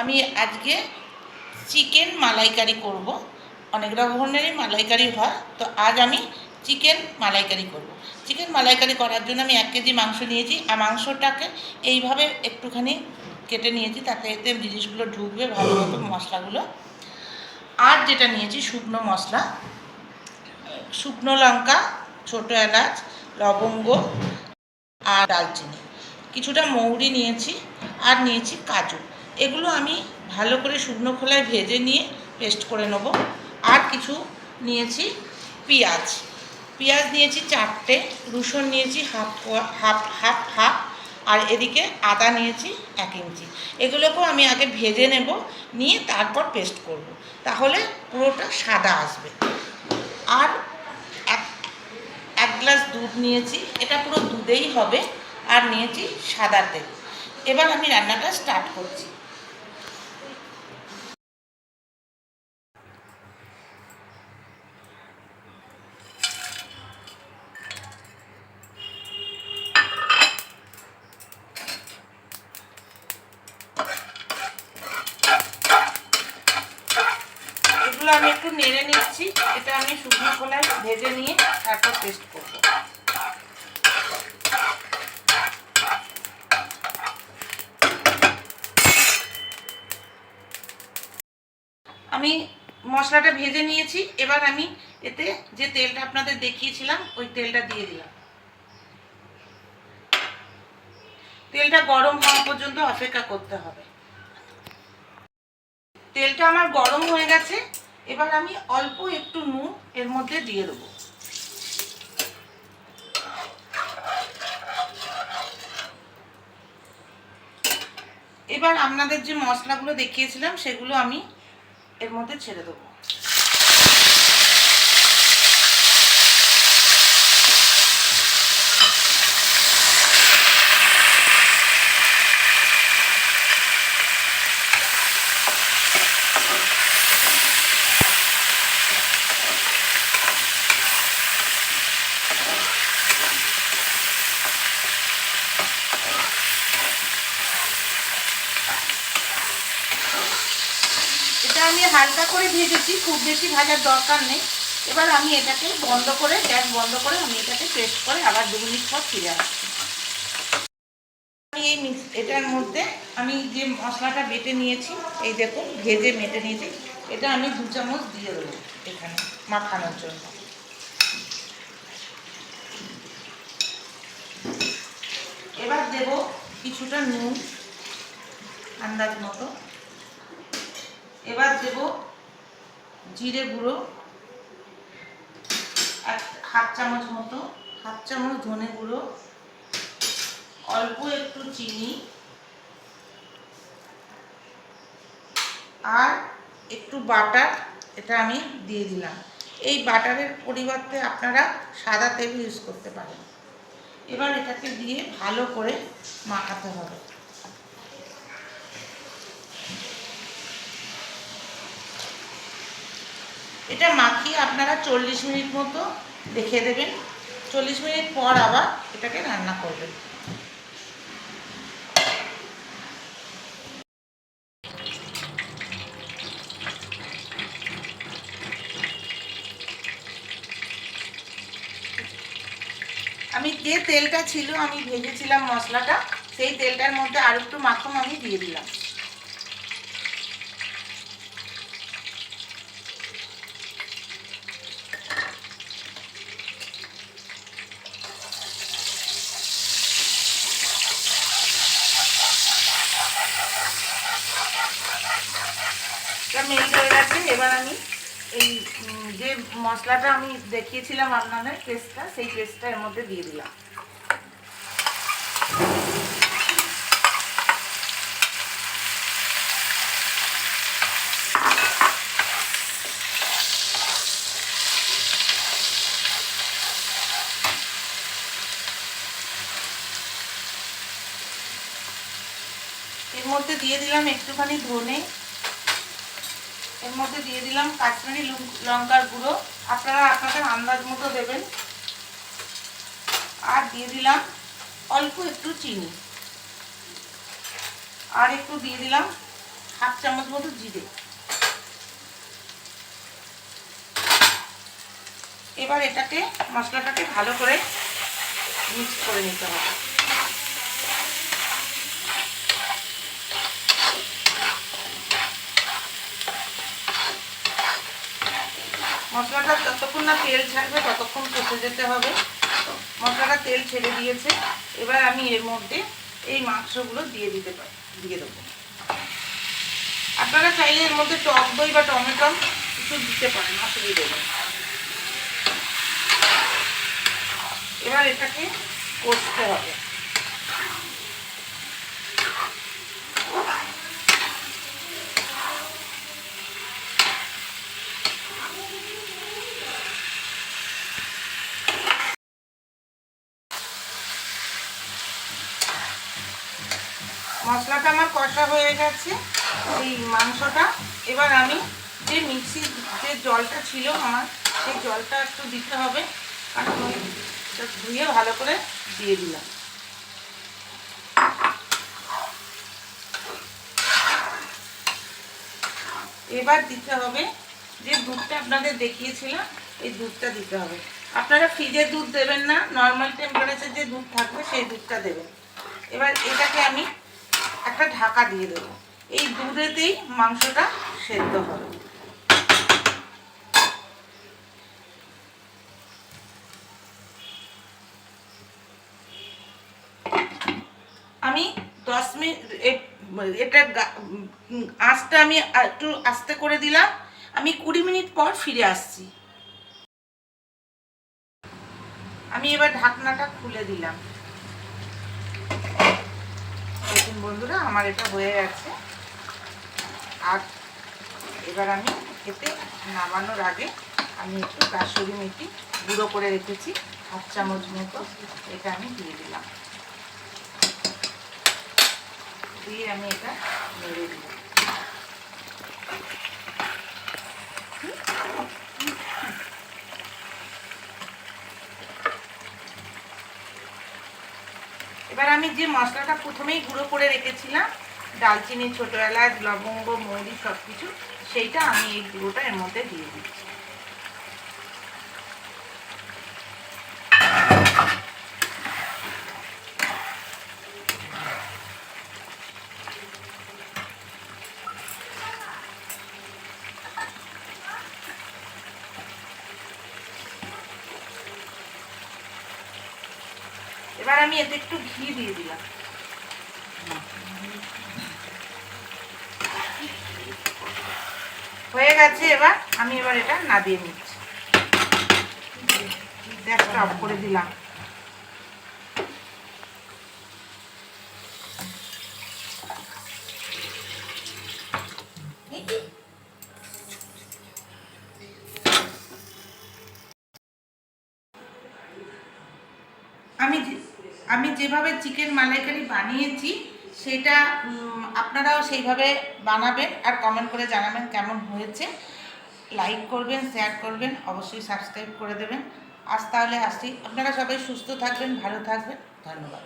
আমি আজকে চিকেন মালাইকারি করব। অনেক ধরনেরই মালাইকারি হয়, তো আজ আমি চিকেন মালাইকারি করব। চিকেন মালাইকারি করার জন্য আমি এক কেজি মাংস নিয়েছি, আর মাংসটাকে এইভাবে একটুখানি কেটে নিয়েছি, তাতে এতে জিনিসগুলো ঢুকবে, ভালো মতো মশলাগুলো। আর যেটা নিয়েছি শুকনো মশলা, শুকনো লঙ্কা, ছোটো এলাচ, লবঙ্গ আর দালচিনি কিছুটা মৌরি নিয়েছি, আর নিয়েছি কাজু। এগুলো আমি ভালো করে শুকনো খোলায় ভেজে নিয়ে পেস্ট করে নেব। আর কিছু নিয়েছি পেঁয়াজ। পেঁয়াজ নিয়েছি চারটে, রসুন নিয়েছি হাফ হাফ হাফ হাফ, আর এদিকে আদা নিয়েছি এক ইঞ্চি। এগুলোকেও আমি আগে ভেজে নেব, নিয়ে তারপর পেস্ট করব। তাহলে পুরোটা সাদা আসবে। আর এক এক গ্লাস দুধ নিয়েছি। এটা পুরো দুধেই হবে, আর নিয়েছি সাদা তেল। এবার আমি রান্নাটা স্টার্ট করছি। এগুলো আমি একটু নেড়ে নিচ্ছি। এটা আমি শুকনো খোলায় ভেজে নিয়ে তারপর পেস্ট করব। আমি মশলাটা ভেজে নিয়েছি। এবার আমি এতে যে তেলটা আপনাদের দেখিয়েছিলাম, ওই তেলটা দিয়ে দিলাম। তেলটা গরম হওয়া পর্যন্ত অপেক্ষা করতে হবে। তেলটা আমার গরম হয়ে গেছে। এবার আমি অল্প একটু নুন এর মধ্যে দিয়ে দেবো। এবার আপনাদের যে মশলাগুলো দেখিয়েছিলাম, সেগুলো আমি এর মধ্যে ছেড়ে দেবো এটা আমি হালকা করে ভেজেছি, খুব বেশি ভাজার দরকার নেই। এবার আমি এটাকে বন্ধ করে, গ্যাস বন্ধ করে আমি এটাকে পেস্ট করে আবার দু মিনিট পর ফিরে আসছি। আমি এই এটার মধ্যে আমি যে মশলাটা বেটে নিয়েছি, এই দেখুন, ভেজে মেটে নিয়েছি, এটা আমি দু চামচ দিয়ে দেবো এখানে মাখানোর জন্য। এবার দেব কিছুটা নুন, আন্দাজ মতো। এবার দেব জিরে গুঁড়ো, এক হাফ চামচ মতো, হাফ চামচ ধনে গুঁড়ো, অল্প একটু চিনি আর একটু বাটার, এটা আমি দিয়ে দিলাম। এই বাটারের পরিবর্তে আপনারা সাদা তেল ইউজ করতে পারেন। এবার এটাকে দিয়ে ভালো করে মাখাতে হবে। এটা মাখিয়ে আপনারা চল্লিশ মিনিট মতো রেখে দেবেন। চল্লিশ মিনিট পর আবার এটাকে রান্না করবেন। আমি যে তেলটা ছিল, আমি ভেজেছিলাম মশলাটা, সেই তেলটার মধ্যে আর একটু মাখন আমি দিয়ে দিলাম এটা মেল্ট হয়ে গেছে এবার আমি এই উম, যে মশলাটা আমি দেখিয়েছিলাম আপনাদের পেস্টটা, সেই পেস্টটা এর মধ্যে দিয়ে দিলাম। এর মধ্যে দিয়ে দিলাম একটুখানি ধনে। এর মধ্যে দিয়ে দিলাম কাশ্মীরি লঙ্ক- লঙ্কার গুঁড়ো। আপনারা আপনাদের আন্দাজ মতো দেবেন। আর দিয়ে দিলাম অল্প একটু চিনি। আর একটু দিয়ে দিলাম হাফ চামচ মতো জিরে। এবার এটাকে, মশলাটাকে ভালো করে মিক্স করে নিতে হবে। মশলাটা যতক্ষণ না তেল ছাড়বে ততক্ষণ কষে যেতে হবে। মশলাটা তেল ছেড়ে দিয়েছে। এবার আমি এর মধ্যে এই মাংসগুলো দিয়ে দিতে পারি দিয়ে দেবো। আপনারা চাইলে এর মধ্যে টক দই বা টমেটো কিছু দিতে পারেন, অসুবিধে নেই। এবার এটাকে কষতে হবে। মশলাটা আমার কষা হয়ে গেছে, এই মাংসটা। এবার আমি যে মিক্সির যে জলটা ছিল আমার, সেই জলটা একটু দিতে হবে কারণ ওইটা ধুয়ে ভালো করে দিয়ে দিলাম। এবার দিতে হবে যে দুধটা আপনাদের দেখিয়েছিলাম, এই দুধটা দিতে হবে। আপনারা ফ্রিজের দুধ দেবেন না, নর্মাল টেম্পারেচার যে দুধ থাকবে সেই দুধটা দেবেন। এবার এটাকে আমি একটা ঢাকা দিয়ে দেবো। এই দুধেতেই মাংসটা সেদ্ধ হবে। আমি দশ মিনিট এটা আঁচটা আমি একটু আস্তে করে দিলাম। আমি কুড়ি মিনিট পর ফিরে আসছি। আমি এবার ঢাকনাটা খুলে দিলাম। দেখুন বন্ধুরা আমার এটা হয়ে গেছে। আর এবার আমি এতে নামানোর আগে আমি একটু কাশুরি মেথি গুঁড়ো করে রেখেছি, হাফ চামচ মতো। এটা আমি দিয়ে দিলাম। দিয়ে আমি এটা মেরে দিলাম। এবার আমি যে মশলাটা প্রথমেই গুঁড়ো করে রেখেছিলাম, ডালচিনি ছোটো এলাচ, লবঙ্গ, মৌরি সব কিছু সেইটা আমি এই গুঁড়োটা এর মধ্যে দিয়ে দিচ্ছি। এবার আমি এতে একটু ঘি দিয়ে দিলাম। হয়ে গেছে এবার আমি এবার এটা না দিয়ে নিচ্ছি। গ্যাসটা অফ করে দিলাম আমি যে- আমি যেভাবে চিকেন মালাইকারি বানিয়েছি, সেটা আপনারাও সেইভাবে বানাবেন আর কমেন্ট করে জানাবেন কেমন হয়েছে। লাইক করবেন শেয়ার করবেন, অবশ্যই সাবস্ক্রাইব করে দেবেন। আজ তাহলে আসি। আপনারা সবাই সুস্থ থাকবেন, ভালো থাকবেন। ধন্যবাদ।